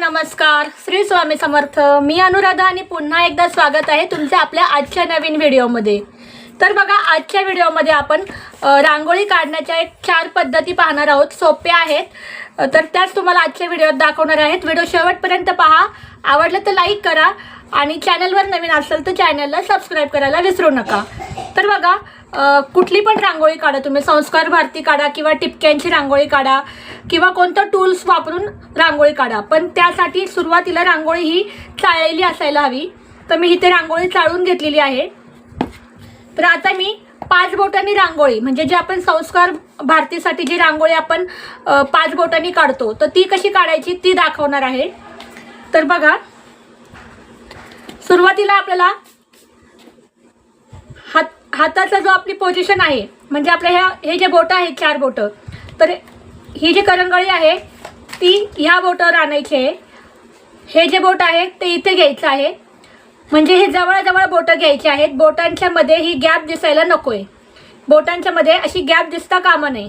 नमस्कार. श्री स्वामी समर्थ. मी अनुराधा आणि पुन्हा एकदा स्वागत आहे तुमचे आपल्या आजच्या नवीन व्हिडिओमध्ये. तर बघा आजच्या व्हिडिओमध्ये आपण रांगोळी काढण्याच्या एक चार पद्धती पाहणार आहोत. सोप्या आहेत. तर त्याच तुम्हाला आजच्या व्हिडिओत दाखवणार आहेत. व्हिडिओ शेवटपर्यंत पहा. आवडलं तर लाईक करा आणि चॅनलवर नवीन असेल तर चॅनलला सबस्क्राईब करायला विसरू नका. तर बघा कुठली पण रांगोळी काढा तुम्ही. संस्कार भारती काढा किंवा टिपक्यांची रांगोळी काढा किंवा कोणतं टूल्स वापरून रांगोळी काढा. पण त्यासाठी सुरुवातीला रांगोळी ही चाळलेली असायला हवी. तर मी इथे रांगोळी चाळून घेतलेली आहे. तर आता मी पाच बोटांनी रांगोळी म्हणजे जे आपण संस्कार भारतीसाठी जी रांगोळी आपण पाच बोटांनी काढतो तर ती कशी काढायची ती दाखवणार आहे. तर बघा सुरुवातीला आपल्याला हाताचा जो आपली पोझिशन आहे म्हणजे आपल्या ह्या हे जे बोटं आहेत चार बोटं तर ही जी करंगळी आहे ती ह्या बोटावर आणायची आहे. हे जे बोट आहे ते इथे घ्यायचं आहे. म्हणजे हे जवळजवळ बोटं घ्यायची आहेत. बोटांच्या मध्ये ही गॅप दिसायला नको आहे बोटांच्या मध्ये अशी गॅप दिसता कामा नये.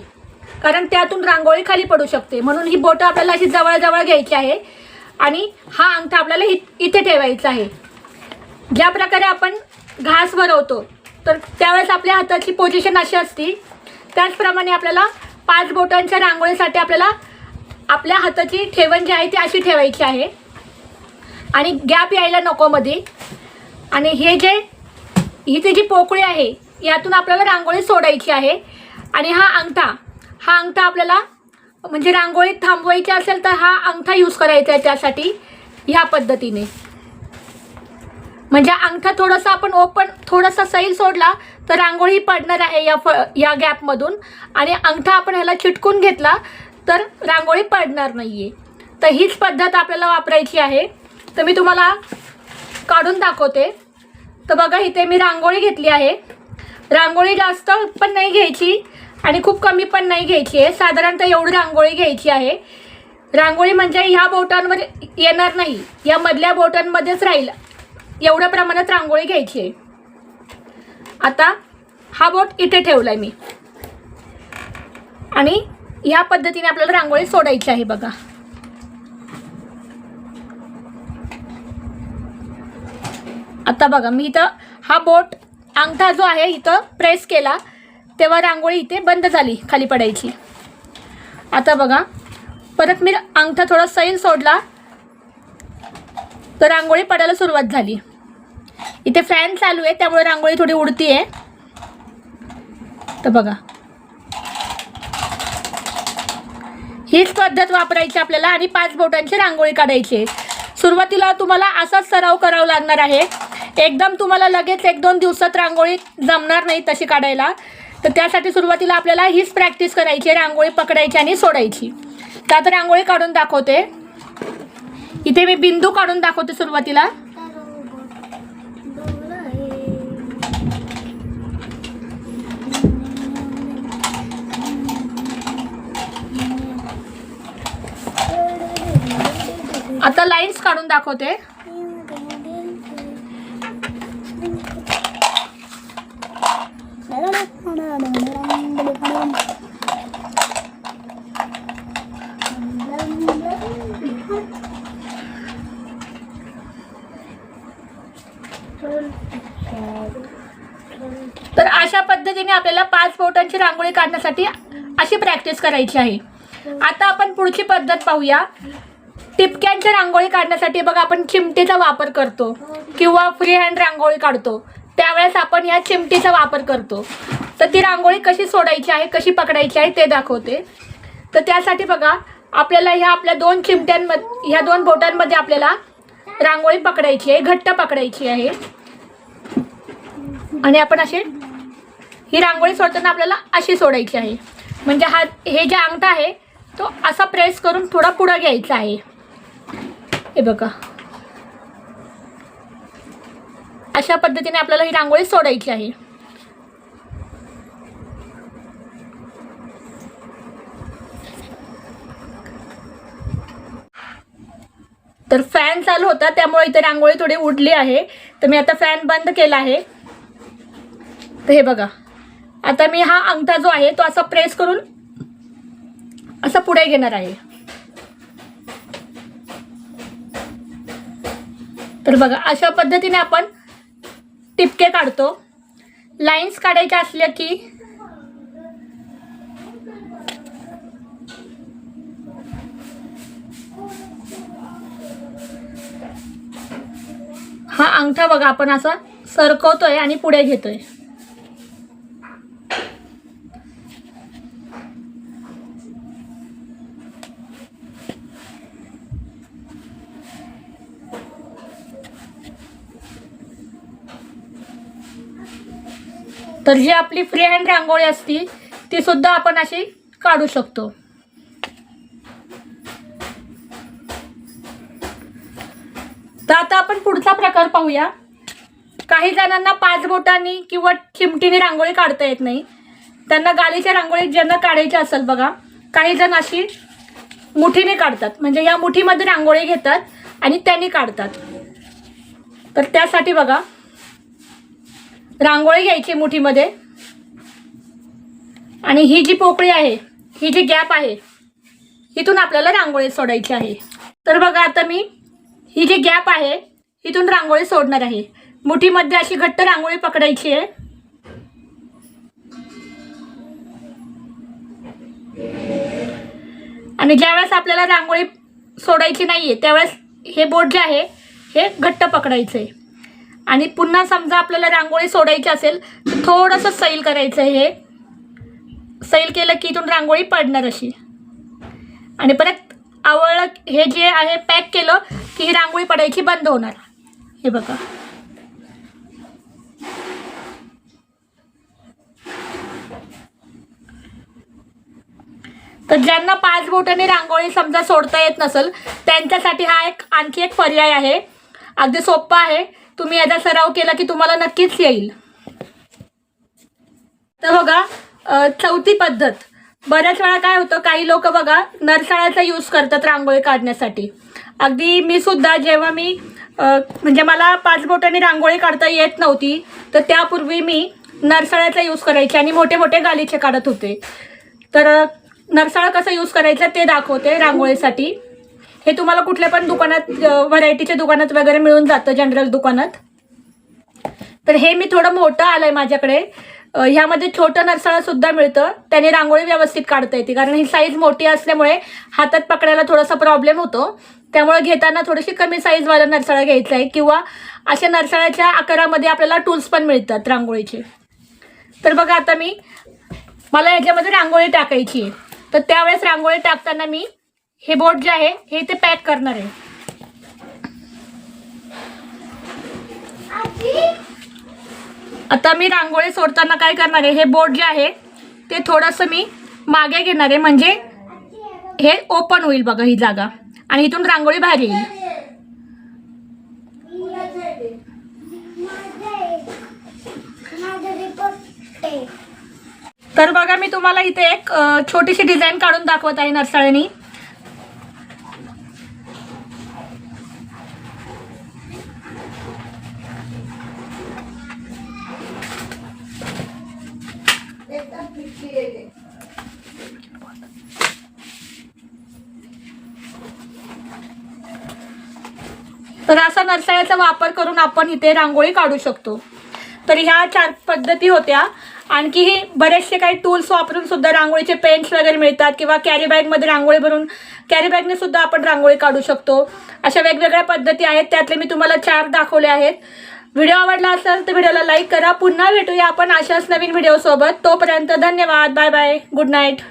कारण त्यातून रांगोळी खाली पडू शकते. म्हणून ही बोटं आपल्याला अशी जवळजवळ घ्यायची आहे. आणि हा अंगठा आपल्याला इ इथे ठेवायचा आहे. ज्या प्रकारे आपण घास भरवतो तर त्यावेळेस आपल्या हाताची पोझिशन अशी असती. त्याचप्रमाणे आपल्याला पाच बोटांच्या रांगोळीसाठी आपल्याला आपल्या हाताची ठेवण जी आहे ती अशी ठेवायची आहे. आणि गॅप यायला नको मध्ये आणि हे जे ही जी पोकळी आहे यातून आपल्याला रांगोळी सोडायची आहे. आणि हा अंगठा हा अंगठा आपल्याला म्हणजे रांगोळी थांबवायची असेल तर हा अंगठा यूज करायचा आहे त्यासाठी ह्या पद्धतीने. म्हणजे अंगठा थोडासा आपण ओपन थोडासा सैल सोडला तर रांगोळी पडणार आहे या फ या गॅपमधून आणि अंगठा आपण ह्याला चिटकून घेतला तर रांगोळी पडणार नाही आहे तर हीच पद्धत आपल्याला वापरायची आहे. तर मी तुम्हाला काढून दाखवते. तर बघा इथे मी रांगोळी घेतली आहे. रांगोळी जास्त पण नाही घ्यायची आणि खूप कमी पण नाही घ्यायची आहे. साधारणतः एवढी रांगोळी घ्यायची आहे. रांगोळी म्हणजे ह्या बोटांवर येणार नाही. या मधल्या बोटांमध्येच राहील. एवढ्या प्रमाणात रांगोळी घ्यायची आहे. आता हा बोट इथे ठेवलाय मी. आणि ह्या पद्धतीने आपल्याला रांगोळी सोडायची आहे बघा. आता बघा मी इथं हा बोट अंगठा जो आहे इथं प्रेस केला तेव्हा रांगोळी इथे बंद झाली खाली पडायची. आता बघा परत मी अंगठा थोडा सैल सोडला तर रांगोळी पडायला सुरुवात झाली. इथे फॅन चालू आहे त्यामुळे रांगोळी थोडी उडती आहे तर बघा. हीच पद्धत वापरायची आपल्याला आणि पाच बोटांची रांगोळी काढायची आहे. सुरुवातीला तुम्हाला असाच सराव करावा लागणार आहे. एकदम तुम्हाला लगेच एक दोन दिवसात रांगोळी जमणार नाही तशी काढायला. तर त्यासाठी सुरुवातीला आपल्याला हीच प्रॅक्टिस करायची आहे रांगोळी पकडायची आणि सोडायची. तर रांगोळी काढून दाखवते. इथे मी बिंदू काढून दाखवते सुरुवातीला. आता लाईन्स काढून दाखवते. तर अशा पद्धतीने आपल्याला पाच बोटांची रांगोळी काढण्यासाठी अशी प्रॅक्टिस करायची आहे. आता आपण पुढची पद्धत पाहूया. टिपक्यांच्या रांगोळी काढण्यासाठी बघा आपण चिमटीचा वापर करतो. किंवा फ्री हँड रांगोळी काढतो. त्यावेळेस आपण या चिमटीचा वापर करतो. तर ती रांगोळी कशी सोडायची आहे कशी पकडायची आहे ते दाखवते. तर त्यासाठी बघा आपल्याला ह्या आपल्या दोन चिमट्यांमध्ये ह्या दोन बोटांमध्ये आपल्याला रांगोळी पकडायची आहे घट्ट पकडायची आहे. आणि आपण असे ही रांगोळी सोडताना आपल्याला अशी सोडायची आहे. म्हणजे हा हे जे अंगठा आहे तो असा प्रेस करून थोडा पुढं घ्यायचा आहे. हे बघा. अशा पद्धतीने आपल्याला ही रांगोळी सोडायची आहे. तर फॅन चालू होता त्यामुळे इथे रांगोळी थोडी उडली आहे. तर मी आता फॅन बंद केला आहे. तर हे बघा. आता मी हा अंगठा जो आहे तो असा प्रेस करून असा पुढे घेणार आहे. तर बघा अशा पद्धतीने आपण टिपके काढतो. लाईन्स काढायच्या असल्या की हा अंगठा बघा आपण असा सरकवतोय आणि पुढे घेतोय. तर जी आपली फ्री हँड रांगोळी असती ती सुद्धा आपण अशी काढू शकतो. तर आता आपण पुढचा प्रकार पाहूया. काही जणांना पाच बोटांनी किंवा चिमटीने रांगोळी काढता येत नाही. त्यांना गालीच्या रांगोळी ज्यांना काढायची असेल बघा काही जण अशी मुठीने काढतात. म्हणजे या मुठीमध्ये रांगोळी घेतात आणि त्यांनी काढतात. तर त्यासाठी बघा रांगोळी घ्यायची मुठीमध्ये. आणि ही जी पोकळी आहे ही जी गॅप आहे इथून आपल्याला रांगोळी सोडायची आहे. तर बघा आता मी ही जी गॅप आहे इथून रांगोळी सोडणार आहे. मुठीमध्ये अशी घट्ट रांगोळी पकडायची आहे. आणि ज्यावेळेस आपल्याला रांगोळी सोडायची नाही आहे त्यावेळेस हे बोट जे आहे हे घट्ट पकडायचं आहे आणि पुन्हा समजा आपल्याला रांगोळी सोडायची असेल तर थोडंसं सैल करायचं आहे हे. सैल केलं की इथून रांगोळी पडणार अशी. आणि परत आवळलं हे जे आहे पॅक केलं की ही रांगोळी पडायची बंद होणार. हे बघा. तर ज्यांना पाच बोटाने रांगोळी समजा सोडता येत नसेल त्यांच्यासाठी हा एक आणखी एक पर्याय आहे. अगदी सोपा आहे. तुम्ही याचा सराव केला की तुम्हाला नक्कीच येईल. तर बघा चौथी पद्धत. बऱ्याच वेळा काय होतं काही लोक बघा नरसाळ्याचा यूज करतात रांगोळी काढण्यासाठी. अगदी मी सुद्धा जेव्हा मी म्हणजे मला पाच बोटाने रांगोळी काढता येत नव्हती तर त्यापूर्वी मी नरसाळ्याचा यूज करायचे आणि मोठे मोठे गालीचे काढत होते. तर अ, नरसाळा कसा यूज करायचा ते दाखवते रांगोळीसाठी. हे तुम्हाला कुठल्या पण दुकानात व्हरायटीच्या दुकानात वगैरे मिळून जातं जनरल दुकानात. तर हे मी थोडं मोठं आलंय माझ्याकडे. ह्यामध्ये छोटं नरसाळं सुद्धा मिळतं. त्याने रांगोळी व्यवस्थित काढता येते कारण ही साईज मोठी असल्यामुळे हातात पकडायला थोडासा प्रॉब्लेम होतो. त्यामुळे घेताना थोडीशी कमी साईजवाला नरसाळा घ्यायचा आहे किंवा अशा नरसाळ्याच्या आकारामध्ये आपल्याला टूल्स पण मिळतात रांगोळीचे. तर बघा आता मी मला याच्यामध्ये रांगोळी टाकायची आहे. तर त्यावेळेस रांगोळी टाकताना मी हे बोट जे आहे हे इथे पॅक करणार आहे. आता मी रांगोळी सोडताना काय करणार आहे हे बोट जे आहे ते थोडंसं मी मागे घेणार आहे म्हणजे हे ओपन होईल बघा ही जागा. आणि इथून रांगोळी बाहेर येईल. तर बघा मी तुम्हाला इथे एक छोटीशी डिझाईन काढून दाखवत आहे नरसाळ्यानी तर असा नरसाळ्याचा वापर करून आपण इथे रांगोळी काढू शकतो. तर ह्या चार पद्धती होत्या. आणखीही बरेचसे काही टूल्स वापरून सुद्धा रांगोळीचे पेंट्स वगैरे मिळतात किंवा कॅरी बॅगमध्ये रांगोळी भरून कॅरी बॅगने सुद्धा आपण रांगोळी काढू शकतो. अशा वेगवेगळ्या पद्धती आहेत. त्यातले मी तुम्हाला चार दाखवले आहेत. व्हिडिओ आवडला असेल तर व्हिडिओला लाईक करा. पुन्हा भेटूया आपण अशाच नवीन व्हिडिओसोबत. तोपर्यंत धन्यवाद. Bye bye. Good night.